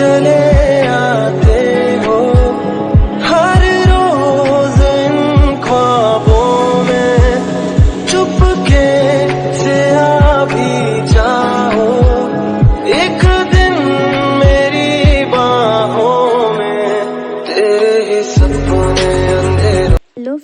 চলে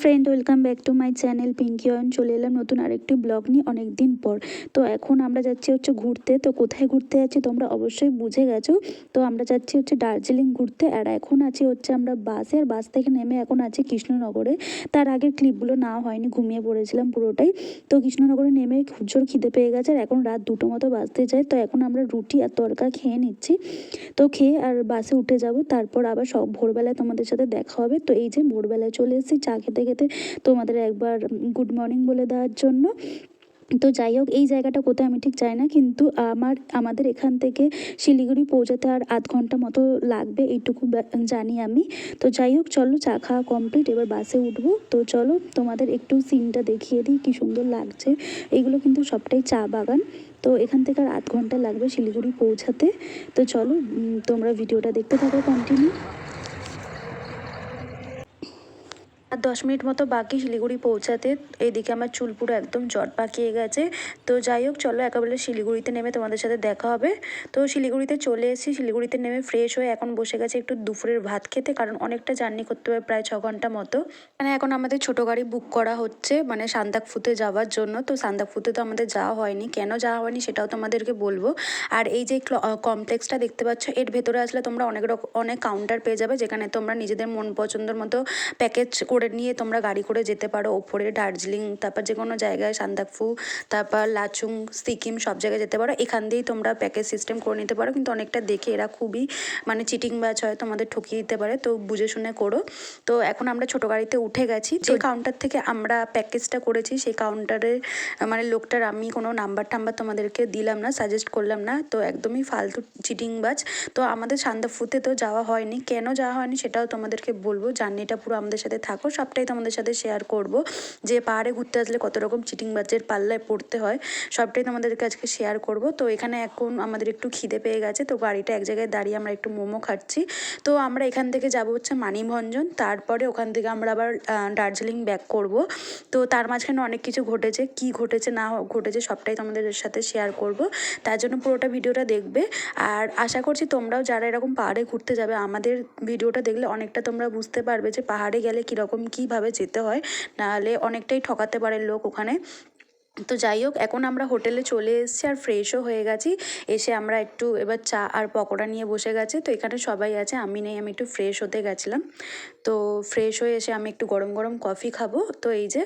friend welcome back to my channel Pinky Ayan চলে এলাম নতুন আরেকটি ব্লগ নিয়ে অনেক দিন পর। তো এখন আমরা যাচ্ছি হচ্ছে ঘুরতে। তো কোথায় ঘুরতে যাচ্ছি তোমরা অবশ্যই বুঝে গেছো। তো আমরা যাচ্ছি হচ্ছে দার্জিলিং ঘুরতে আর এখন আছি হচ্ছে আমরা বাসে। আর বাস থেকে নেমে এখন আছি কৃষ্ণনগরে। তার আগের ক্লিপগুলো না হয়নি, ঘুমিয়ে পড়েছিলাম পুরোটাই। তো কৃষ্ণনগরে নেমে জোর খিদে পেয়ে গেছে। আর এখন রাত দুটো মতো বাসতে যায়। তো এখন আমরা রুটি আর তরকা খেয়ে নিচ্ছি। তো খেয়ে আর বাসে উঠে যাব। তারপর আবার সব ভোরবেলায় তোমাদের সাথে দেখা হবে। তো এই যে ভোরবেলায় চলে এসেছি, চা খেতে খেতে তোমাদের একবার গুড মর্নিং বলে দেওয়ার জন্য। তো যাই হোক, এই জায়গাটা কোথায় আমি ঠিক জানি না, কিন্তু আমার, আমাদের এখান থেকে শিলিগুড়ি পৌঁছাতে আর আধ ঘণ্টা মতো লাগবে, এইটুকু জানি আমি। তো যাই হোক, চলো চা খাওয়া কমপ্লিট এবার বাসে উঠবো। তো চলো, তোমাদের একটু সিনটা দেখিয়ে দিই, কি সুন্দর লাগছে। এইগুলো কিন্তু সবটাই চা বাগান। তো এখান থেকে আর আধ ঘণ্টা লাগবে শিলিগুড়ি পৌঁছাতে। তো চলো তোমরা ভিডিওটা দেখতে থাকো কন্টিনিউ আর দশ মিনিট মতো বাকি শিলিগুড়ি পৌঁছাতে এদিকে আমার চুল পুরো একদম জট পাকিয়ে গেছে। তো যাই হোক, চলো একেবারে শিলিগুড়িতে নেমে তোমাদের সাথে দেখা হবে। তো শিলিগুড়িতে চলে এসেছি। শিলিগুড়িতে নেমে ফ্রেশ হয়ে এখন বসে গেছে একটু দুপুরের ভাত খেতে, কারণ অনেকটা জার্নি করতে হবে প্রায় ছ ঘণ্টা মতো। মানে এখন আমাদের ছোটো গাড়ি বুক করা হচ্ছে মানে সান্দাকফুতে যাওয়ার জন্য। তো সান্দাকফুতে তো আমাদের যাওয়া হয়নি। কেন যাওয়া হয়নি সেটাও তোমাদেরকে বলব। আর এই যে কমপ্লেক্সটা দেখতে পাচ্ছ, এর ভেতরে আসলে তোমরা অনেক রকম অনেক কাউন্টার পেয়ে যাবে, যেখানে তোমরা নিজেদের মন পছন্দের মতো প্যাকেজ করে নিয়ে তোমরা গাড়ি করে যেতে পারো। ওপরে দার্জিলিং তারপর যে কোনো জায়গায় সান্দাকফু তারপর লাচুং সিকিম সব জায়গায় যেতে পারো। এখান দিয়েই তোমরা প্যাকেজ সিস্টেম করে নিতে পারো। কিন্তু অনেকটা দেখে এরা খুবই মানে চিটিং ব্যাচ হয় তোমাদের ঠকিয়ে দিতে পারে। তো বুঝে শুনে করো। তো এখন আমরা ছোটো গাড়িতে উঠে গেছি। যে কাউন্টার থেকে আমরা প্যাকেজটা করেছি সেই কাউন্টারে মানে লোকটার আমি কোনো নাম্বার টাম্বার তোমাদেরকে দিলাম না সাজেস্ট করলাম না। তো একদমই ফালতু চিটিং বাজ তো আমাদের সান্দাফুতে তো যাওয়া হয়নি। কেন যাওয়া হয়নি সেটাও তোমাদেরকে বলব। জার্নিটা পুরো আমাদের সাথে থাকো। সবটাই তোমাদের সাথে শেয়ার করব। যে পাহাড়ে ঘুরতে আসলে কত রকম চিটিং বাজের পাল্লায় পড়তে হয়, সবটাই তোমাদেরকে আজকে শেয়ার করব। তো এখানে এখন আমাদের একটু খিদে পেয়ে গেছে, তো গাড়িটা এক জায়গায় দাঁড়িয়ে আমরা একটু মোমো খাচ্ছি। তো আমরা এখান থেকে যাব হচ্ছে মানিভঞ্জন তারপরে ওখান থেকে আমরা আবার দার্জিলিং ব্যাক করব। তো তার মাঝখানে অনেক কিছু ঘটেছে, কি ঘটেছে, না ঘটেছে সবটাই তোমাদের সাথে শেয়ার করব। তার জন্য পুরোটা ভিডিওটা দেখবে। আর আশা করছি তোমরাও যারা এরকম পাহাড়ে ঘুরতে যাবে, আমাদের ভিডিওটা দেখলে অনেকটা তোমরা বুঝতে পারবে যে পাহাড়ে গেলে কীরকম কীভাবে যেতে হয় নাহলে অনেকটাই ঠকাতে পারে লোক ওখানে। তো যাই হোক, এখন আমরা হোটেলে চলে এসেছি আর ফ্রেশও হয়ে গেছি। এসে আমরা একটু এবার চা আর পকোড়া নিয়ে বসে গেছে। তো এখানে সবাই আছে, আমি নেই, আমি একটু ফ্রেশ হতে গেছিলাম। তো ফ্রেশ হয়ে এসে আমি একটু গরম গরম কফি খাব। তো এই যে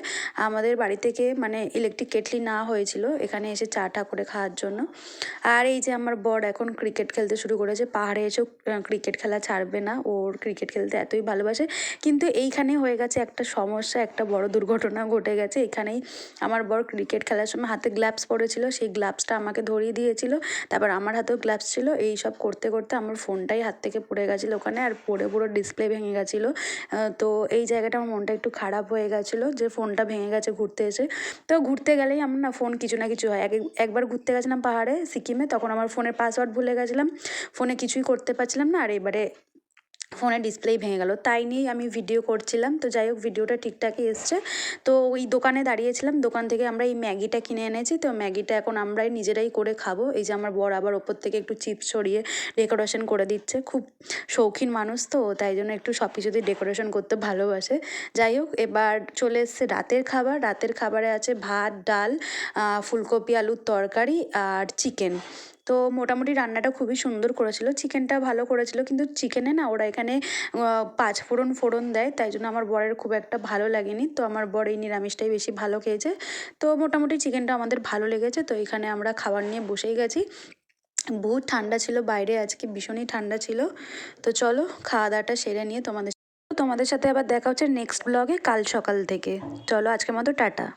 আমাদের বাড়ি থেকে মানে ইলেকট্রিক কেটলি না হয়েছিল, এখানে এসে চা টা করে খাওয়ার জন্য। আর এই যে আমার বর এখন ক্রিকেট খেলতে শুরু করেছে, পাহাড়ে এসেও ক্রিকেট খেলা ছাড়বে না ওর ক্রিকেট খেলতে এতই ভালোবাসে। কিন্তু এইখানে হয়ে গেছে একটা সমস্যা, একটা বড় দুর্ঘটনা ঘটে গেছে। এখানেই আমার বর ক্রিকেট খেলার সময় হাতে গ্লাভস পরেছিল, সেই গ্লাভসটা আমাকে ধরিয়ে দিয়েছিল। তারপর আমার হাতেও গ্লাভস ছিল। এই সব করতে করতে আমার ফোনটাই হাত থেকে পড়ে গেছিল ওখানে আর পড়ে পুরো ডিসপ্লে ভেঙে গেছিল। তো এই জায়গাটা আমার মনটা একটু খারাপ হয়ে গেছিল যে ফোনটা ভেঙে গেছে ঘুরতে এসে। তো ঘুরতে গেলেই আমার না ফোন কিছু না কিছু হয়। এক, একবার ঘুরতে গেছিলাম পাহাড়ে, সিকিমে, তখন আমার ফোনের পাসওয়ার্ড ভুলে গেছিলাম। ফোনে কিছুই করতে পারছিলাম না। আর এবারে ফোনের ডিসপ্লেই ভেঙে গেল। তাই নিয়েই আমি ভিডিও করছিলাম। তো যাই হোক ভিডিওটা ঠিকঠাকই এসছে। তো ওই দোকানে দাঁড়িয়েছিলাম। দোকান থেকে আমরা এই ম্যাগিটা কিনে এনেছি। তো ম্যাগিটা এখন আমরাই নিজেরাই করে খাব। এই যে আমার বর আবার ওপর থেকে একটু চিপস ছড়িয়ে ডেকোরেশন করে দিচ্ছে। খুব শৌখিন মানুষ তো, তাই জন্য একটু সব কিছুতে ডেকোরেশন করতে ভালোবাসে। যাই হোক, এবার চলে এসছে রাতের খাবার। রাতের খাবারে আছে ভাত, ডাল ফুলকপি, আলুর তরকারি আর চিকেন তো মোটামুটি রান্নাটা খুবই সুন্দর করেছিল। চিকেনটা ভালো করেছিল, কিন্তু চিকেনে না ওরা এখানে পাঁচ ফোড়ন ফোড়ন দেয়, তাই জন্য আমার বরের খুব একটা ভালো লাগেনি। তো আমার বর এই নিরামিষটাই বেশি ভালো খেয়েছে। তো মোটামুটি চিকেনটা আমাদের ভালো লেগেছে, তো এখানে আমরা খাবার নিয়ে বসেই গেছি। বহুত ঠান্ডা ছিল বাইরে, আজকে ভীষণই ঠান্ডা ছিল। তো চলো খাওয়া দাওয়াটা সেরে নিয়ে তোমাদের তোমাদের সাথে আবার দেখা হচ্ছে নেক্সট ব্লগে কাল সকাল থেকে। চলো, আজকের মতো টাটা।